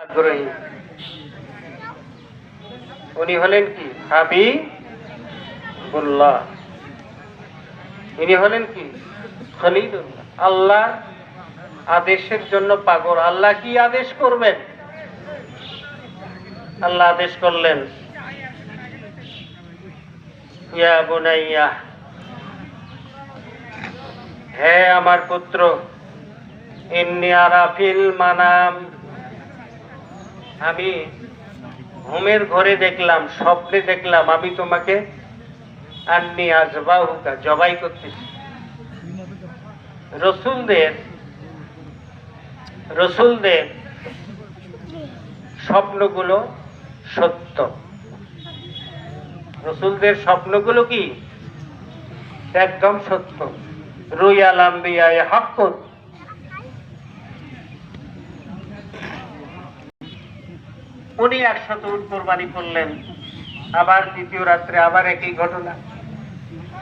আগ্রহী। উনি হলেন কি? হাবি উল্লাহ ইনি হলেন কি? খলিলুল্লাহ। আল্লাহ আদেশের জন্য পাগল। আল্লাহ কি আদেশ করবেন? আল্লাহ আদেশ করলেন, ইয়া বুনাইয়া, হে আমার পুত্র, ইন্নি আরাফিল মানাম। আমি ঘুমের ঘরে দেখলাম, স্বপ্নে দেখলাম, আমি তোমাকে আন্নি আজবাহুকা জবাই করতেছি। রসুলদের রসুলদের স্বপ্নগুলো সত্য। রসুলদের স্বপ্নগুলো কি? একদম সত্য। রুই আলাম্বিয়ায় হাক্কুত উনি একশত উট কোরবানি করলেন। আবার দ্বিতীয় রাত্রে আবার একই ঘটনা।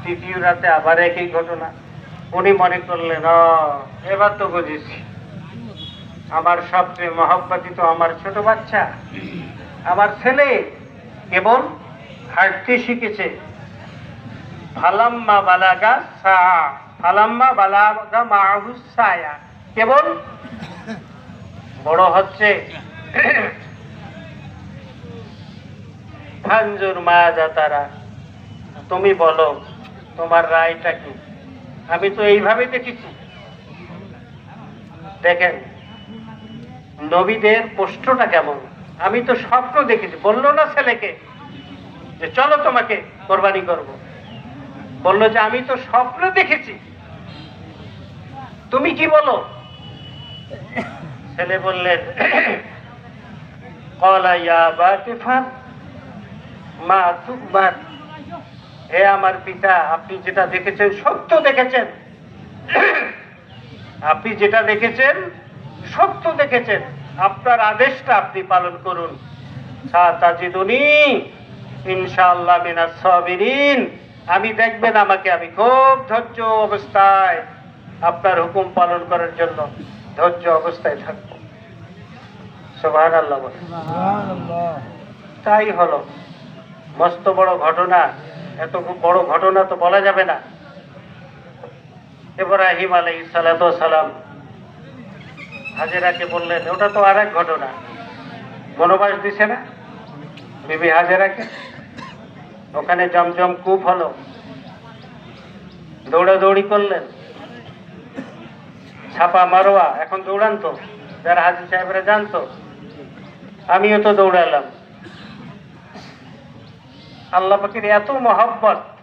তৃতীয় রাতে আবার একই ঘটনা। উনি মনে করলেন এবার তো বুঝেছি। আমার সবচেয়ে মহব্বতি তো আমার ছোট বাচ্চা। আমার ছেলে কেবল হাঁটতে শিখেছে। ফালাম্মা বালাগা সা, ফালাম্মা বালাগা মাহুস সায়া। কেবল বড় হচ্ছে। ফাঞ্জুর মা যা তারা। তুমি বলো, তোমার রায়টা কি? আমি তো এইভাবে দেখেছি। দেখেন, নবীদের প্রশ্নটা কেমন? আমি তো স্বপ্ন দেখেছি। বলল না ছেলেকে যে, চলো তোমাকে কোরবানি করব। বলল যে, আমি তো স্বপ্ন দেখেছি। তুমি কি বলো? ছেলে বললেন, কলা ইয়া বা মা তুকবার হে আমার পিতা আপনি যেটা দেখেছেন সত্য দেখেছেন। আপনি যেটা দেখেছেন সত্য দেখেছেন। আপনার আদেশটা আপনি পালন করুন। সাতাজিদুনি ইনশাআল্লাহ মিনাস সাবিরিন। আমি দেখবেন আমাকে আমি খুব ধৈর্য অবস্থায় আপনার হুকুম পালন করার জন্য ধৈর্য অবস্থায় থাকব। সুবহানাল্লাহ। তাই হলো। মস্ত বড় ঘটনা, এত বড় ঘটনা তো বলা যাবে না। ইব্রাহিম আলাই সালাম হাজেরাকে বললেন, ওটা তো আর এক ঘটনা। বনবাস দিছে না বিবি হাজেরাকে? ওখানে জমজম কূপ হলো। দৌড়াদৌড়ি করলেন। ছাপা মারোয়া, এখন দৌড়ান তো। যারা হাজির সাহেবরা জানতো, আমিও তো দৌড়ালাম। আল্লাহ পাখির এত মহব্বত।